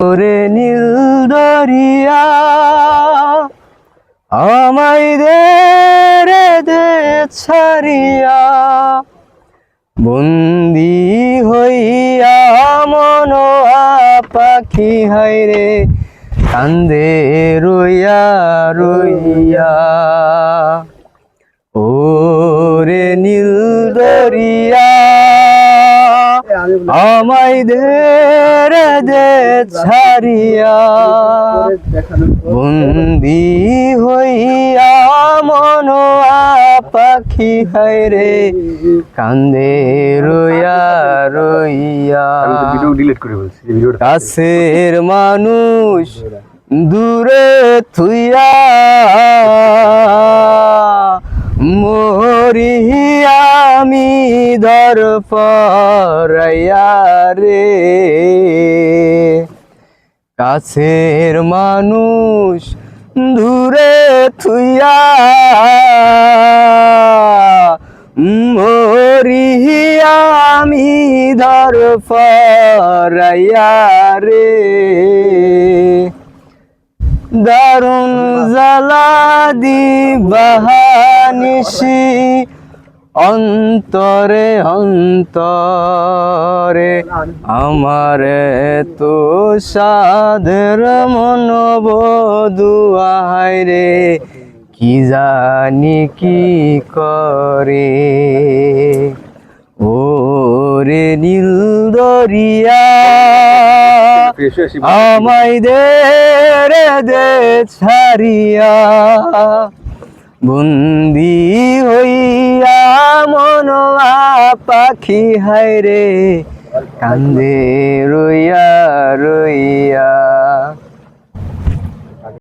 ওরে নীল দরিয়া, আমায় দে রে দে ছাড়িয়া। বন্দি হইয়া মন পাখি হাইরে কান্দে রইয়া রইয়া। আমায় দে ছাড়িয়া বন্দি হইয়া মন পাখি হাইরে কান্দে রইয়া রইয়া। কাছের মানুষ দূরে থুইয়া মরি আমি পরাইয়া রে। কাছের মানুষ দূরে থুইয়া মরি আমি ধর রে। দারুণ জ্বালা দি বাহানিসি অন্তরে অন্তরে আমার তো সাধের মন বধুয়ায় রে, কি জানি কি করে? ওরে নীল দরিয়া, আমায় দে রে, দে ছাড়িয়া, বন্দি পাখি হায় রে কান্দে রইয়া রইয়া